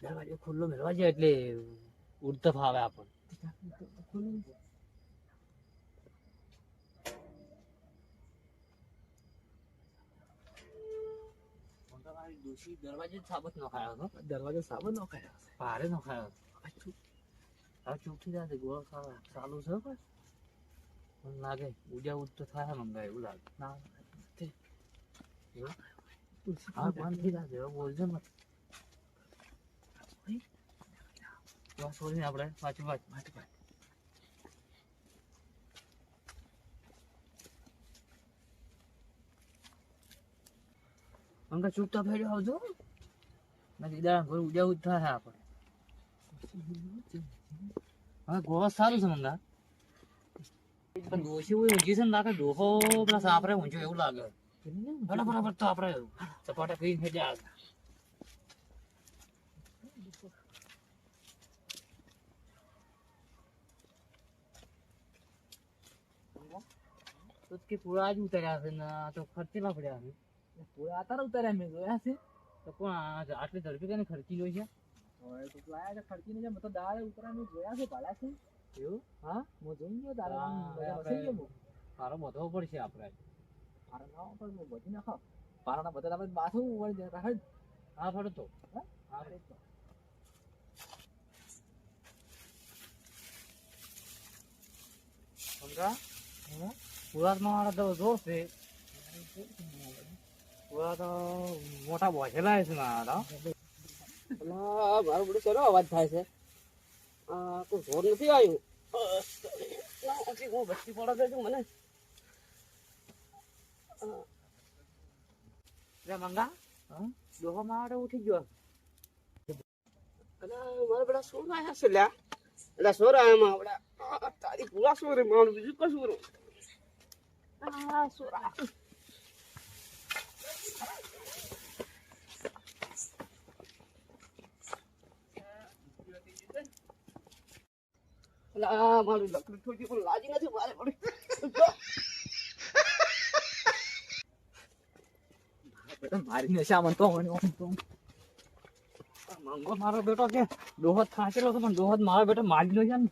દરવાજો ખુલ્લો મેળવા એટલે ઉડતા ફાવે આપણને. સાબત નખાયો હતો દરવાજો સાબત નો છે ભારે નખાયો હતો આ ચોખ્ખી જાય ગોળ ખાવા. ચાલુ છે લાગે ઉજા ઉજ થાય મંગાય, એવું લાગે. ના. હા બંધ થઈ જશે હવે બોલજો મત બસ છોડીને આપણે પાછું પાછું પાછું પાછું અંકા ચૂપતા ફેર્યો આવજો ના દીદારા ઘર ઉજા ઉજ થાય આપણે હા ગોવા સારું છે મંગા પણ હોય ઊંચી છે ને લાગે ડોહો એવું લાગે બરાબર બરાબર તો આપણે કરીને થઈ જાય. તો કે પૂરા જ ઉતર્યા છે ને તો ખર્ચેલા પડ્યા છે. પૂરા આતાર ઉતાર્યા મેં જોયા છે. તો પણ આટલી ઝડપી કને ખર્ચી જોઈ છે. ખર્ચી તો લાયા છે ખર્ચીને જે મેં તો દાડે જોયા છે ભાડા છે. એવું? હા હું જોઈ ગયો દાળ. મજા સારો બધો પડશે આપણે. પારાના બધા આપણે બાથું વળી જાય રાખે હા ફરો તો હા? હા તો. સમજા પુરાતમાં તો જોર છે પુરા તો મોટા બોસેલા છે મારા મારું બધું શેનો અવાજ થાય છે આ કોઈ જોર નથી આવ્યું બસ્તી પડે છે મને રે મંગા? ડોહો મારે ઉઠી ગયો અલા, મારા બડા સોર આયા છે લ્યા એટલે સોર આયા માં બડા આ, તારી પૂરા સોર મારું બીજું કશું રું. આ સોરા. અલા, મારું લકડું થોડી પણ લાજી નથી મારે પડી મારી નશા મન તો મંગો મારો બેટો કે ડોહો થાકેલો તો પણ ડોહો મારો બેટો મારી નો છે ને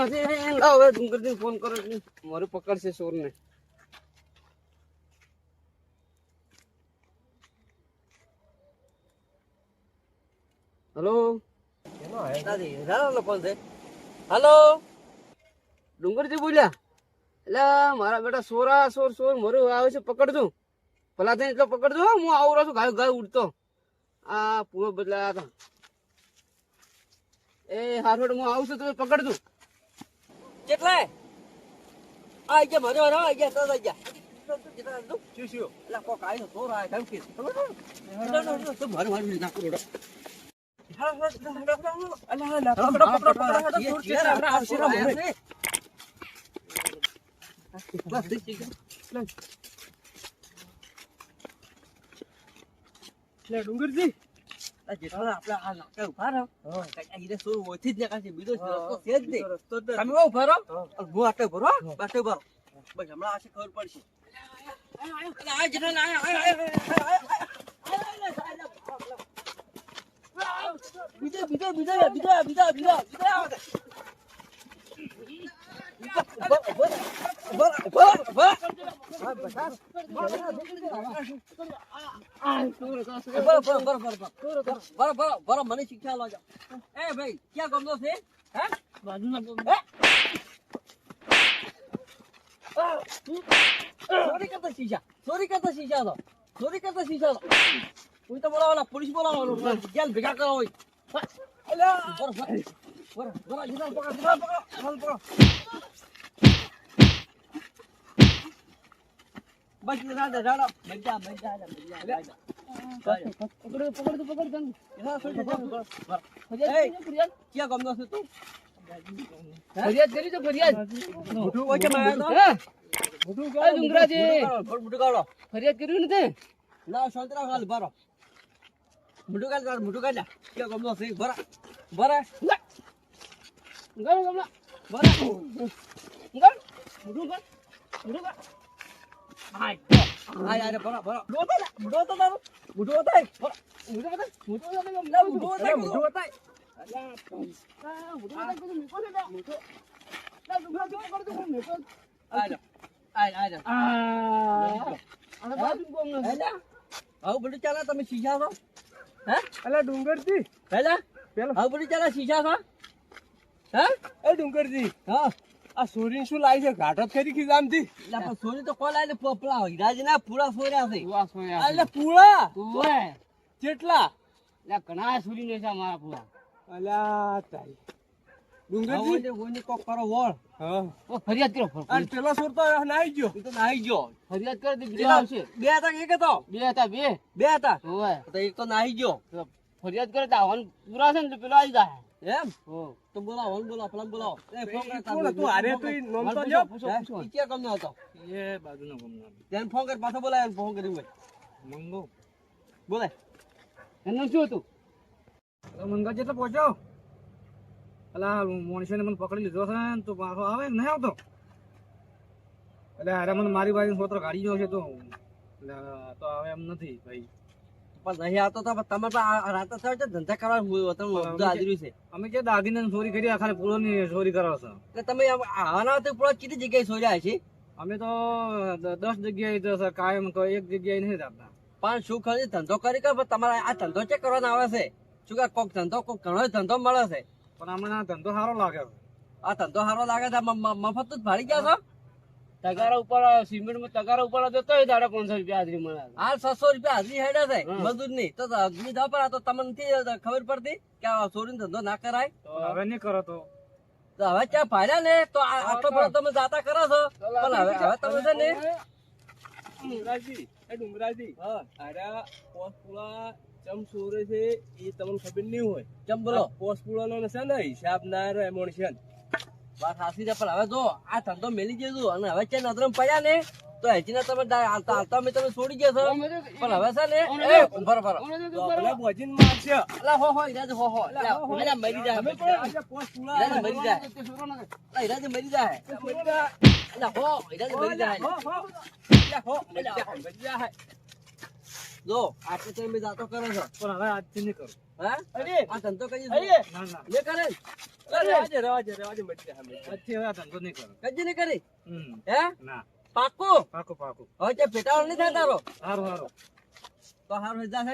નથી હવે ડુંગરથી ફોન કરો મારું પકડશે સોરને હલો હલો ડુંગરજી બોલ્યા એટલે મારા બેટા સોરા સોર સોર મરું આવે છે પકડજો. ભલા થઈને એટલો પકડજો હું આવું રહું છું ગાય ગાય ઉડતો. આ પૂરો બદલાયા હતા. એ હારોડ હું આવું છું તમે પકડજો. કેટલા? આ ગયા મારો હારો આ ગયા તો આ ગયા. શું શું? એટલે કોક આવ્યો તો રાય કેમ કે? તો મારું મારું નાખો રોડો. ડુંગરજી જેટલા આપણે આ નાકે ઊભા રહો કઈ હીરે સોર ઓછી જ દેખાશે બીજો રસ્તો છે જ નહીં તમે બહુ ઊભા રહો હું આટલે ઊભો રહો બાટે ઊભા રહો બસ હમણાં આશે ખબર પડશે આ જેઠા ના બીજા બીજા બીજા બીજા બીજા બીજા બીજા મને શિક્ષા લો એ ભાઈ, ક્યાં ગમતો છે? હે? બાજુના ચોરી કરતા શીશા ચોરી કરતા શીશા તો ચોરી કરતા શીશા તો કોઈ તો બોલાવાના પોલીસ બોલાવવાનો જેલ ભેગા કરો બસ દે જાડો મજા મજા મજા પકડ પકડ પકડ ગંગ ફરિયાદ ક્યાં ગમનો છે તું ફરિયાદ કાઢો ફરિયાદ કર્યું નથી ના સંતરા હાલ ભરો મોટું કાઢ તાર મોટું કાઢ ક્યાં ગમનો છે ભરા ભરા ગમ ગમલા ભરા ગમ મોટું ગમ મોટું યાર ચાલે તમે શીશા છો? હે? અલા ડુંગરજી હેલા પેલો આવું બધું ચાલે શીશા છો? હે? એ ડુંગરજી હા. આ સોરી શું લાવી છે? ઘાટો ફેરી કરી ખીજામથી એટલે પણ તો કોલ આવીને પોપલા હીરાજી ના પૂરા ફોર્યા છે. એટલે પૂરા? કેટલા? એટલે ઘણા સુરી ને છે મારા પૂરા. અલ્યા તારી. ડુંગરજી? ડુંગરજી કોઈને કોક કરો વોળ હા. ફરિયાદ કરો અને પેલો સોર તો નાઈ ગયો. એ તો નાહી ગયો. ફરિયાદ કરો તો બીજા આવશે બે હતા એક હતો? બે હતા બે. બે હતા. ઓય. તો એક તો નાહી ગયો. ફરિયાદ કરે તો આવવાનું પૂરા છે ને પેલો આવી જાય. એમ? તો બોલાવો બોલાવો પેલા બોલાવો. એ ફોન કર તું? હારે તું નોમ તો લ્યો. હે? ઈ ક્યાં ગમનો હતો? એ બાજુનો ગમનો તેને ફોન કર પાછો બોલાય ફોન કરી હોય મંગો. બોલાય એનું શું હતું? મંગા જેટલો પહોંચ્યો? અલા મોણસીને મને પકડી લીધો છે ને તો પાછો આવે નહીં આવતો? એટલે હારે મને મારી બાજુ સોતરો ગાડી ગયો છે તો તો આવે એમ નથી ભાઈ. પણ નહીં આવતો તો તમે તો રાતે સાહેબ છે ધંધા કરવા વતન બધું હાજરી છે. અમે જે દાગીને ચોરી કરી આ ખાલી પૂરોની ચોરી કરો છો. એટલે તમે આમ તો પૂરા કેટલી જગ્યાએ સોર્યા છે અમે તો દસ જગ્યાએ કાયમ એક જગ્યાએ નથી આપતા પણ શું ખરી? ધંધો કરી પણ તમારે આ ધંધો ચેક કરવાનો આવે છે? શું કે કોક ધંધો કોક ઘણો ધંધો મળે છે? પણ અમને આ ધંધો સારો લાગે છે. આ ધંધો સારો લાગે છે મફત જ ભાડી ગયા છો? તગારા ઉપર સિમેન્ટમાં તગારા ઉપર જતો હોય દાડા પાંચસો રૂપિયા હાજરી મળે આ છસો રૂપિયા હાજરી હેડે છે. મજૂરની તો અગ્નિ દવા તો તમને નથી ખબર પડતી કે આ ચોરીનો ધંધો ના કરાય? હવે નહીં કરો તો. તો હવે ક્યાં ફાયદા ને? તો આ- આટલો બધો તમે જાતા કરો છો. પણ હવે હવે તમે છે ને ડુમરાજી એ ડુમરાજી હા, આરા પોસ ચમ સોરે છે એ તમને ખબર નહીં હોય. ચમ બોલો. પોસ નો છે ને હિસાબ ના રહે મોણસે વાત સાચી છે પણ હવે જો આ ધંધો મેલી જજો અને હવે છે નજરમ પડ્યા ને તો તમે હાલતા હાલતા અમે તમે છોડી ગયા છો. પણ હવે છે ને એ બોજીન મારશે અલા, હો હો ઈરાજ હો હો. અલા, અલા, મરી જાય. ઈરાજ મરી જાય. અલા, ઈરાજ મરી જાય. અલા, હો ઈરાજ મરી જાય હો, હો. અલા, હો અલા, હો. જો આટલે તો તમે જાતો કરે છે. પણ હવે આજથી નહીં કરું. હા? આ ધંધો કઈ અરે! ના ના. લે કરે. રવાજે રવાજે રવાજે જાય અમે. આજથી હવે આ ધંધો નહીં કરો. કજી નહીં કરી? હે? ના. પાકું? પાકું પાકું. હવે તે પેટાળો નહીં થાય તારો? સારું સારું તો હારું જા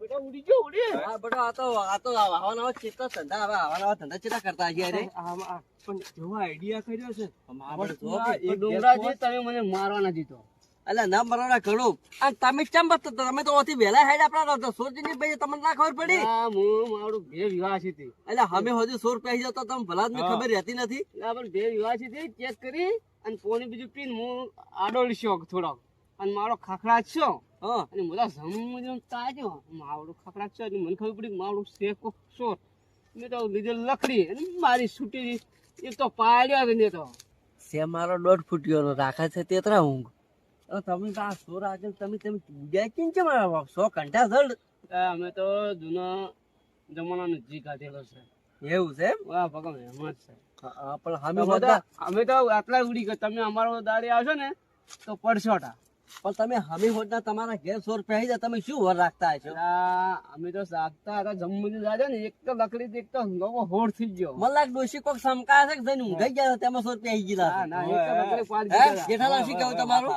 બેટા ઉડી ગયો ઉડી. હા બેટા આ તો આ તો આવા ચેતા ધંધા હવે આવા ધંધા ચેતા કરતા હજી અરે પણ જેવો આઈડિયા કર્યો છે. આપણે જો પુળા કે એક ડુંગરાજી તમે મને અલ્યા ના ઘણું. તમે ચમ બત તમે તો ઓથી વહેલા હેડ આપણા તો સોરજી ભાઈ તમને ના ખબર પડી? આ હું મારું બે વિવાહ છે એટલે અમે હજુ સોર પહેરી જતો તમે ભલા જ ખબર રહેતી નથી. એટલે આપણે બે વિવાહ છે ચેક કરી અને ફોન બીજું પીને હું આડો શોખ થોડો અને મારો ખાખરા છો? અને બધા જમવું તાજો. માવડું ખખડાટ છો એટલે મને ખબર પડી કે શેકો શોર મેં તો લીધેલ લકડી અને મારી છૂટી એ તો પાડ્યો ને તો સે મારો દોઢ ફૂટ્યો રાખે છે તેતરા ઊંઘ. તમે તો આ સોર આગળ તમે તમે ગયા કેમ છે મારા સો કંઠા જડ અમે તો જૂના જમાનાનો જી કાઢેલો છે. એવું છે એમ? વાહ ભગવાન છે. પણ અમે તો હોતા અમે તો આટલા ઉડી ગયા. તમે અમારો દાડી આવશો ને તો પડશોટા પણ તમે હમી હોતના તમારા ઘેર સોર પહેરી જાય તમે શું વર રાખતા છો અમે તો રાખતા હતા જમવું જાજો ને એક તો લકડી એક તો લોકો હોડ થઈ ગયો. મલાક ડોશી કોક સમકાય છે કે જઈને ઊંઘાઈ ગયા તેમાં સો રૂપિયા આવી ના હતા. ના એક લકડી પાડી હે? દીધા. જેઠાલાલ શું કહ્યું તમારું?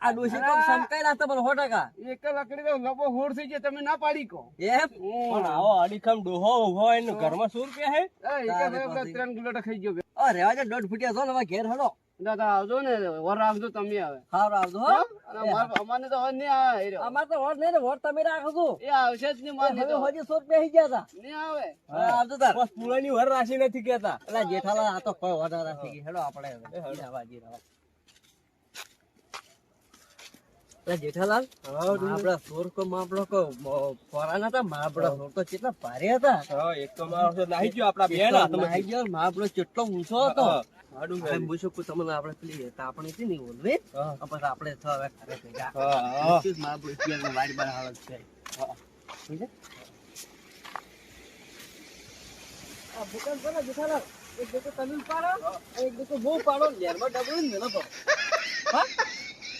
આ ડોશી કોક સમકાય ના તમારો સો ટકા. એક લકડી તો લોકો હોડ થઈ ગયો તમે ના પાડી કો એ પણ આવો અડીખમ ડોહો ઊભો હોય ઘરમાં સો રૂપિયા હે? એક ત્રણ કિલો ખાઈ ગયો અરે રેવા દોઢ ફૂટ્યા છો ને હવે ઘેર હલો. દાદા આવજો ને વર રાખજો તમે હવે. હાર આવજો હો? અમાર- તો હવે નહીં આવે તો નહીં ને વોટ તમે રાખો છો. એ આવશે જ નહીં હવે હજી પહેરી ગયા હતા નહીં આવે. હા, તાર. બસ પુળાની વર રાશી નથી કહેતા. એટલે જેઠાલાલ આ તો કોઈ વધારે રાખી હેડો આપણે હવે. જીરાવા. એટલે જેઠાલાલ. આપડા સોર કો માપડો કો ફોરા નતા માપડો સોર તો કેટલા ભારે હતા. એક તો મારો નાહી ગયો આપડા બેન નાહી ગયો માપડો કેટલો ઊંચો હતો. તમને આપણે પેલી તાપણી હતી ને ઓલવી પછી આપણે છ હવે ઘરે ભેગા. માપડો અત્યારની વાડી બાર હાલત છે. આ ભૂકંપ કરો જેઠાલાલ એક દેખો તમે પાડો એક દેખો હું પાડો લેરમાં ડબલું ને હા?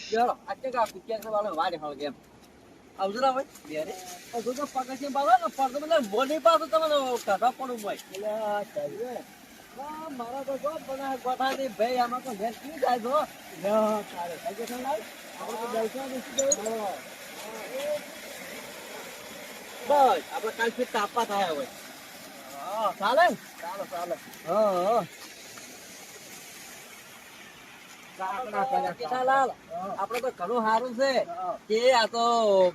ચાલો આજે કા કુટિયા કે વાળો વાડે હાલ કેમ આવજો ના ભાઈ બેરે આ જો તો પગ છે ને કાલ ફિર તાપા થાય હવે ચાલે ચાલો ચાલો. હા. કેશાલાલ, આપણે તો ઘણું સારું છે. કે આ તો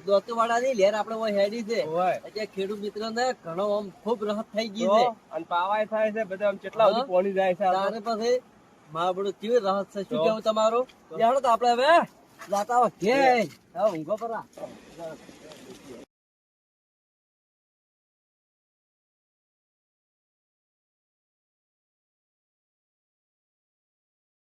દોસ્તવાડાની લહેર આપણે ઓય હેડી છે. એટલે ખેડૂત મિત્રો ને ઘણો આમ ખૂબ રાહત થઈ ગઈ છે. અને પાવાય થાય છે બધા આમ કેટલા બધું પોણી જાય તારે પછી માબડું કેવી રાહત છે? શું કેવું તમારું? તો આપડે હવે. જાતા હવે ઊંઘો પરા.